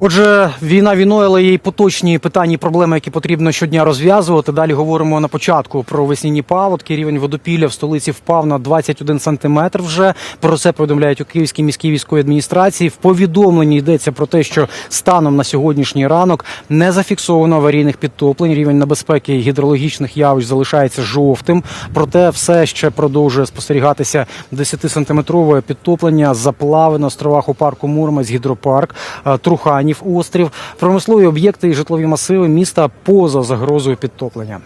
Отже, війна війною, але є й поточні питання і проблеми, які потрібно щодня розв'язувати. Далі говоримо на початку про весняні паводки. Рівень водопілля в столиці впав на 21 сантиметр. Вже про це повідомляють у Київській міській військовій адміністрації. В повідомленні йдеться про те, що станом на сьогоднішній ранок не зафіксовано аварійних підтоплень. Рівень небезпеки гідрологічних явищ залишається жовтим. Проте все ще продовжує спостерігатися 10-сантиметрове підтоплення заплави на островах у парку Мурмець, гідропарк, е, Труханів острів, промислові об'єкти і житлові масиви міста поза загрозою підтоплення.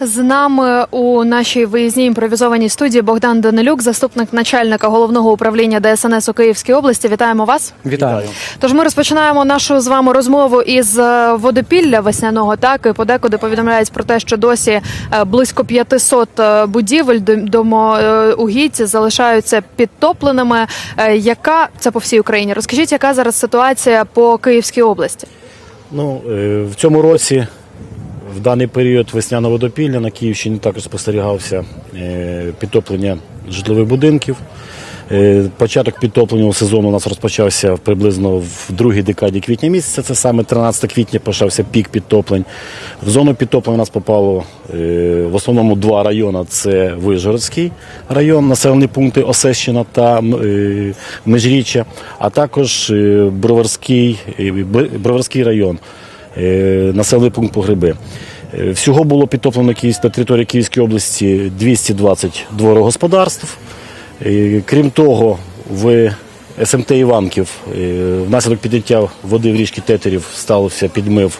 З нами у нашій виїзній імпровізованій студії Богдан Данилюк, заступник начальника головного управління ДСНС у Київській області. Вітаємо вас. Вітаю. Тож ми розпочинаємо нашу з вами розмову із е, водопілля весняного. Так і подекуди повідомляють про те, що досі е, близько 500 е, будівель дом- домоугідь залишаються підтопленими. Яка це по всій Україні? Розкажіть, яка зараз ситуація по Київській області? Ну, в цьому році, в даний період весняного водопілля на Київщині також спостерігався е, підтоплення житлових будинків. Е, Початок підтопленого сезону у нас розпочався приблизно в другій декаді квітня місяця. Це саме 13 квітня почався пік підтоплень. В зону підтоплення у нас попало е, в основному два райони: це Вижгородський район, населені пункти Осещина та Межріччя, а також Броварський, Броварський район, населений пункт Погреби. Е, Всього було підтоплено на території Київської області 220 дворогосподарств. Е, Крім того, в СМТ Іванків е, внаслідок підняття води в річки Тетерів стався підмив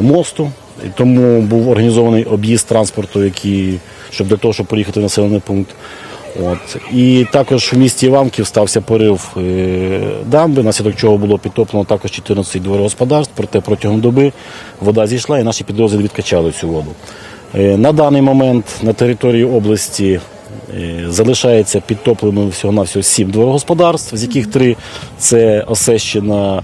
мосту. Тому був організований об'їзд транспорту, який, щоб для того, щоб поїхати в населений пункт. От. І також в місті Іванків стався порив е, дамби, наслідок чого було підтоплено також 14 дворогосподарств, проте протягом доби вода зійшла і наші підрозділи відкачали цю воду. Е, На даний момент на території області е, залишається підтопленими всього-навсього 7 дворогосподарств, з яких 3 це Осещина,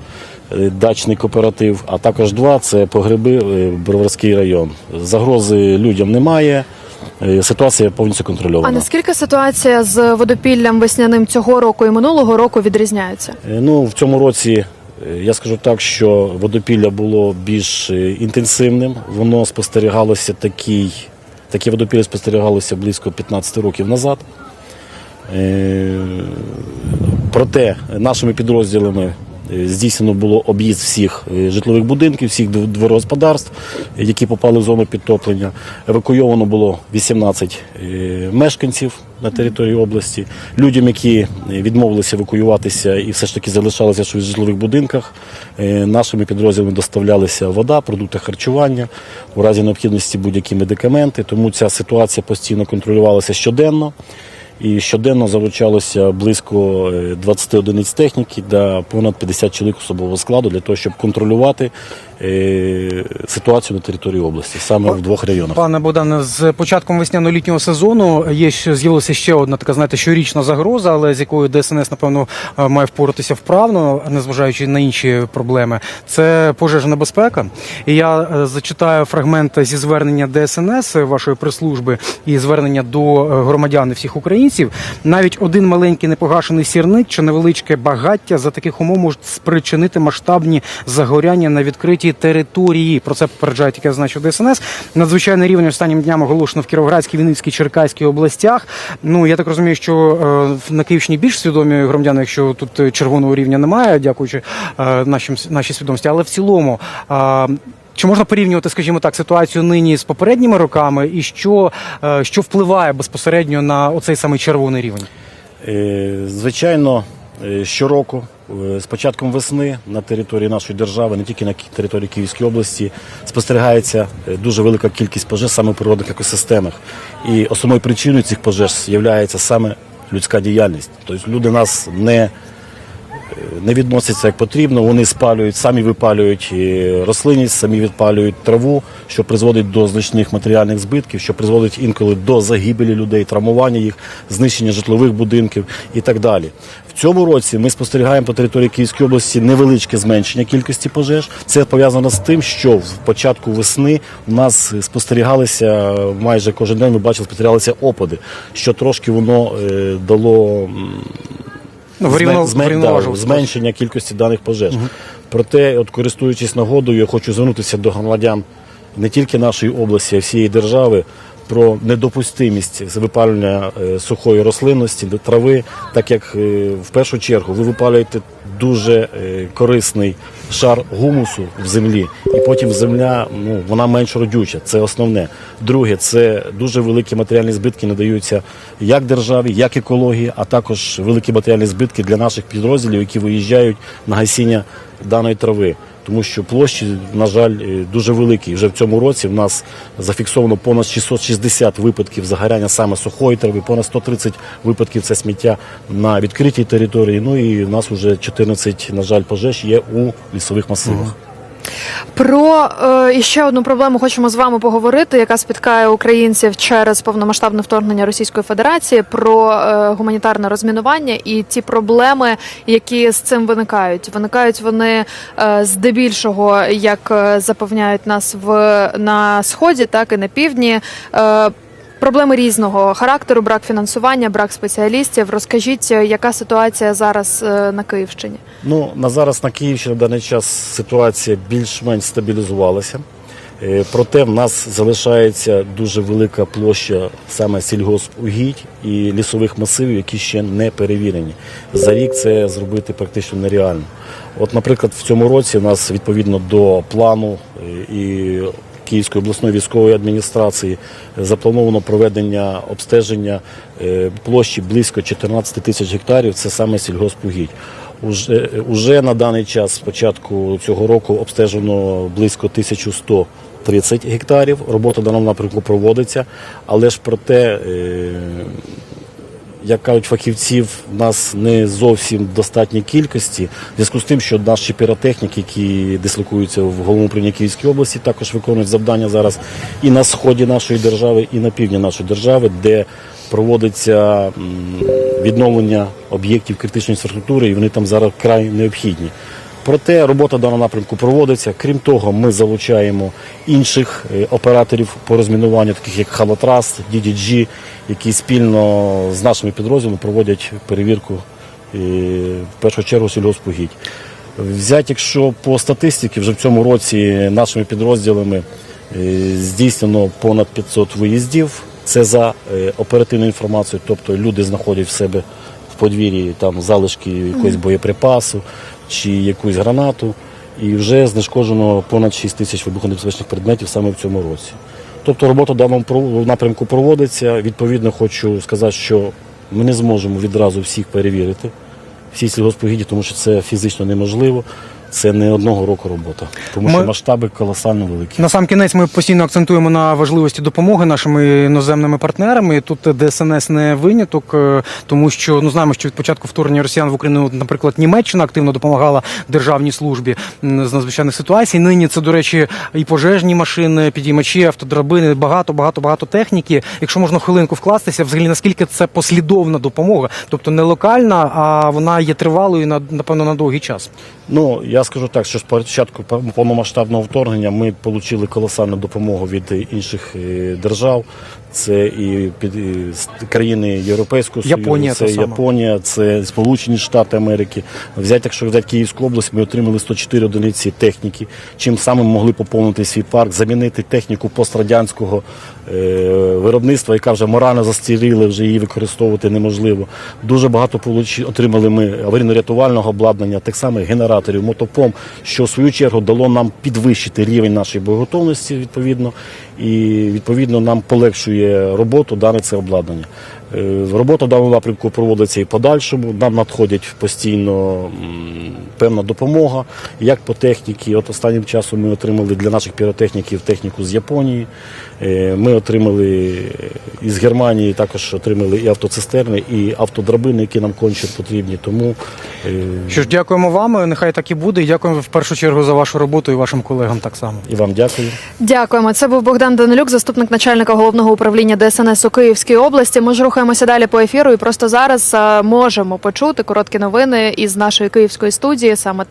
дачний кооператив, а також 2 це погреби Броварський район. Загрози людям немає, ситуація повністю А наскільки ситуація з водопіллям весняним цього року і минулого року відрізняється? Е, Ну, в цьому році е, я скажу так, що водопілля було більш е, інтенсивним. Воно спостерігалося такий, таке водопілля спостерігалося близько 15 років назад. Е, Проте нашими підрозділами е, здійснено було об'їзд всіх е, житлових будинків, всіх дворогосподарств, е, які попали в зону підтоплення. Евакуйовано було 18 е, мешканців на території області. Людям, які е, відмовилися евакуюватися і все ж таки залишалися в житлових будинках, е, нашими підрозділами доставлялися вода, продукти харчування, у разі необхідності будь-які медикаменти. Тому ця ситуація постійно контролювалася щоденно. І щоденно залучалося близько е, 20 одиниць техніки та понад 50 чоловік особового складу для того, щоб контролювати е, ситуацію на території області, саме в двох районах. Пане Богдане, з початком весняно-літнього сезону є з'явилася ще одна така, знаєте, щорічна загроза, але з якою ДСНС, напевно, е, має впоратися вправно, незважаючи на інші проблеми. Це пожежна безпека. І я е, зачитаю фрагмент зі звернення ДСНС е, вашої прес-служби і звернення до е, громадян і всіх українців. Навіть один маленький непогашений сірник чи невеличке багаття за таких умов можуть спричинити масштабні загоряння на відкритій території. Про це попереджають, як я зазначив ДСНС. Надзвичайний рівень останнім дням оголошено в Кіровоградській, Вінницькій, Черкаській областях. Ну я так розумію, що е, на Київщині більш свідомі громадяни, якщо тут е, червоного рівня немає, дякуючи е, нашим нашій свідомості. Але в цілому. чи можна порівнювати, скажімо так, ситуацію нині з попередніми роками, і що, що впливає безпосередньо на оцей самий червоний рівень? Звичайно, щороку е, з початком весни на території нашої держави, не тільки на території Київської області, спостерігається е, дуже велика кількість пожеж саме в природних екосистемах. І основною причиною цих пожеж є саме людська діяльність. Тобто люди нас не не відносяться як потрібно. Вони спалюють, самі випалюють рослинність, самі відпалюють траву, що призводить до значних матеріальних збитків, що призводить інколи до загибелі людей, травмування їх, знищення житлових будинків і так далі. В цьому році ми спостерігаємо по території Київської області невеличке зменшення кількості пожеж. Це пов'язано з тим, що в початку весни у нас спостерігалися майже кожен день. Ми бачили, спостерігалися опади, що трошки воно е, дало. Ну, да, зменшення кількості даних пожеж. Проте, от користуючись нагодою, я хочу звернутися до громадян не тільки нашої області, а всієї держави. Про недопустимість випалювання е, сухої рослинності, трави, так як е, в першу чергу ви випалюєте дуже е, корисний шар гумусу в землі, і потім земля ну вона менш родюча. Це основне. Друге, це дуже великі матеріальні збитки надаються як державі, як екології, а також великі матеріальні збитки для наших підрозділів, які виїжджають на гасіння даної трави. Тому що площі, на жаль, е, дуже великі. Вже в цьому році в нас зафіксовано понад 660 випадків загоряння саме сухої трави, понад 130 випадків це сміття на відкритій території. Ну і в нас вже 14, на жаль, пожеж є у лісових масивах. Про е, ще одну проблему хочемо з вами поговорити, яка спіткає українців через повномасштабне вторгнення Російської Федерації, про е, гуманітарне розмінування і ті проблеми, які з цим виникають. Виникають вони е, здебільшого, як е, запевняють нас в на сході, так і на півдні. Е, Проблеми різного характеру, брак фінансування, брак спеціалістів. Розкажіть, е, яка ситуація зараз е, на Київщині? Ну на зараз на Київщині в даний час ситуація більш-менш стабілізувалася. Е, Проте в нас залишається дуже велика площа саме сільгоспугідь і лісових масивів, які ще не перевірені. За рік це зробити практично нереально. От, наприклад, в цьому році у нас відповідно до плану і Київської обласної військової адміністрації заплановано проведення обстеження е, площі близько 14 тисяч гектарів. Це саме сільгоспугідь. Уже, уже на даний час, з початку цього року, обстежено близько 1130 гектарів. Робота даному напрямку проводиться, але ж проте, е, як кажуть фахівців, в нас не зовсім достатній кількості. В зв'язку з тим, що наші піротехніки, які дислокуються в головному управлінні Київській області, також виконують завдання зараз і на сході нашої держави, і на півдні нашої держави, де проводиться відновлення об'єктів критичної інфраструктури, і вони там зараз край необхідні. Проте робота в даному напрямку проводиться. Крім того, ми залучаємо інших е, операторів по розмінуванню, таких як Халатрас, DDG, які спільно з нашими підрозділами проводять перевірку е, в першу чергу сільгоспугідь. Взять, якщо по статистиці, вже в цьому році нашими підрозділами е, здійснено понад 500 виїздів. Це за оперативною інформацією, тобто люди знаходять в себе подвір'ї там залишки якогось боєприпасу чи якусь гранату, і вже знешкоджено понад 6 тисяч вибухонебезпечних предметів саме в цьому році. Тобто робота в даному напрямку проводиться. Відповідно, хочу сказати, що ми не зможемо відразу всіх перевірити, всі сільгоспогідні, тому що це фізично неможливо. Це не одного року робота, тому Ми- що масштаби колосально великі. На сам кінець ми постійно акцентуємо на важливості допомоги нашими іноземними партнерами. Тут ДСНС не виняток, е, тому що ну знаємо, що від початку вторгнення росіян в Україну, наприклад, Німеччина активно допомагала державній службі з надзвичайних ситуацій. Нині це, до речі, і пожежні машини, підіймачі, автодрабини, багато, багато, багато техніки. Якщо можна хвилинку вкластися, взагалі наскільки це послідовна допомога, тобто не локальна, а вона є тривалою на напевно на довгий час. Ну я скажу так, що з початку повномасштабного вторгнення ми отримали колосальну допомогу від інших е, держав. Це і під і країни Європейського Союзу, Японія це та сама. Японія, це Сполучені Штати Америки. Взяти, якщо взяти Київську область, ми отримали 104 одиниці техніки, чим самим могли поповнити свій парк, замінити техніку пострадянського е, виробництва, яка вже морально застаріла, вже її використовувати неможливо. Дуже багато отримали ми аварійно-рятувального обладнання, так само генераторів, мотопом, що в свою чергу дало нам підвищити рівень нашої боєготовності відповідно, і відповідно нам полегшує роботу дане це обладнання. Е, Робота в даному напрямку проводиться і подальшому. Нам надходять постійно певна допомога, як по техніці. От останнім часом ми отримали для наших піротехніків техніку з Японії. Е, Ми отримали із Германії, також отримали і автоцистерни, і автодрабини, які нам конче потрібні. Тому е, Що ж, дякуємо вам. Нехай так і буде. І дякуємо в першу чергу за вашу роботу і вашим колегам так само. і вам дякую. Дякуємо. Це був Богдан Данилюк, заступник начальника головного управління ДСНС у Київській області. Ми ж рухаємося далі по ефіру, і просто зараз е, можемо почути короткі новини із нашої київської студії. Саме